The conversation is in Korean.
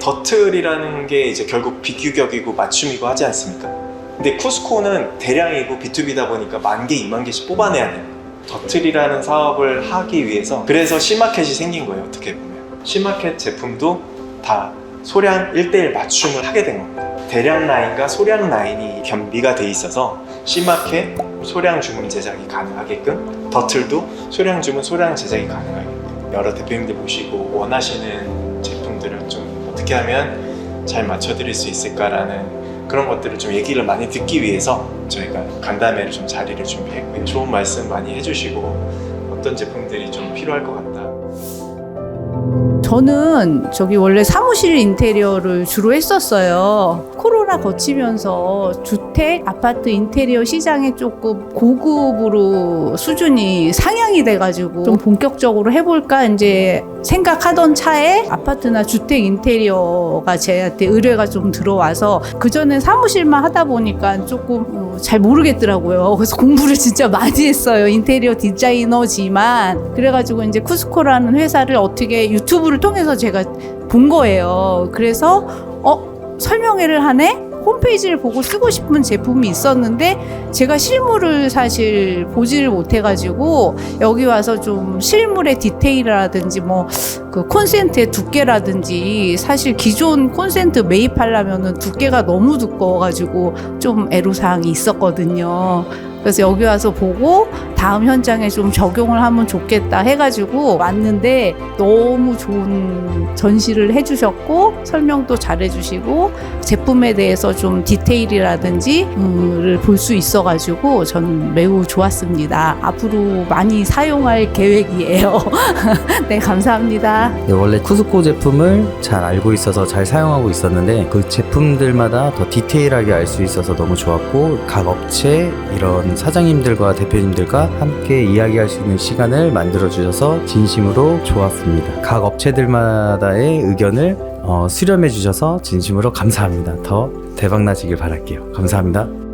더틀이라는 게 이제 결국 비규격이고 맞춤이고 하지 않습니까? 근데 쿠스코는 대량이고 B2B다 보니까 만 개, 이만 개씩 뽑아내야 돼요. 더틀이라는 사업을 하기 위해서 그래서 C마켓이 생긴 거예요. 어떻게 보면 C마켓 제품도 다 소량 1대1 맞춤을 하게 된 겁니다. 대량 라인과 소량 라인이 겸비가 돼 있어서 C마켓 소량 주문 제작이 가능하게끔 더틀도 소량 주문 소량 제작이 가능하게끔 여러 대표님들 모시고 원하시는 제품들을 좀 어떻게 하면 잘 맞춰드릴 수 있을까라는 그런 것들을 좀 얘기를 많이 듣기 위해서 저희가 간담회를 좀 자리를 준비했고요. 좋은 말씀 많이 해주시고 어떤 제품들이 좀 필요할 것 같다. 저는 저기 원래 사무실 인테리어를 주로 했었어요. 코로나 거치면서 주택, 아파트 인테리어 시장에 조금 고급으로 수준이 상향이 돼가지고 좀 본격적으로 해볼까 이제 생각하던 차에 아파트나 주택 인테리어가 저한테 의뢰가 좀 들어와서 그전엔 사무실만 하다 보니까 조금 어, 잘 모르겠더라고요. 그래서 공부를 진짜 많이 했어요. 인테리어 디자이너지만 그래가지고 이제 쿠스코라는 회사를 어떻게 유튜브를 통해서 제가 본 거예요. 그래서 어 설명회를 하네. 홈페이지를 보고 쓰고 싶은 제품이 있었는데 제가 실물을 사실 보지를 못해가지고 여기 와서 좀 실물의 디테일이라든지 뭐 그 콘센트의 두께라든지 사실 기존 콘센트 매입하려면은 두께가 너무 두꺼워가지고 좀 애로사항이 있었거든요. 그래서 여기 와서 보고 다음 현장에 좀 적용을 하면 좋겠다 해가지고 왔는데 너무 좋은 전시를 해주셨고 설명도 잘해주시고 제품에 대해서 좀 디테일이라든지 를 볼 수 있어가지고 전 매우 좋았습니다. 앞으로 많이 사용할 계획이에요. 네 감사합니다. 네, 원래 쿠스코 제품을 잘 알고 있어서 잘 사용하고 있었는데 그 제품들마다 더 디테일하게 알 수 있어서 너무 좋았고 각 업체 이런 사장님들과 대표님들과 함께 이야기할 수 있는 시간을 만들어 주셔서 진심으로 좋았습니다. 각 업체들마다의 의견을 어, 수렴해 주셔서 진심으로 감사합니다. 더 대박 나시길 바랄게요. 감사합니다.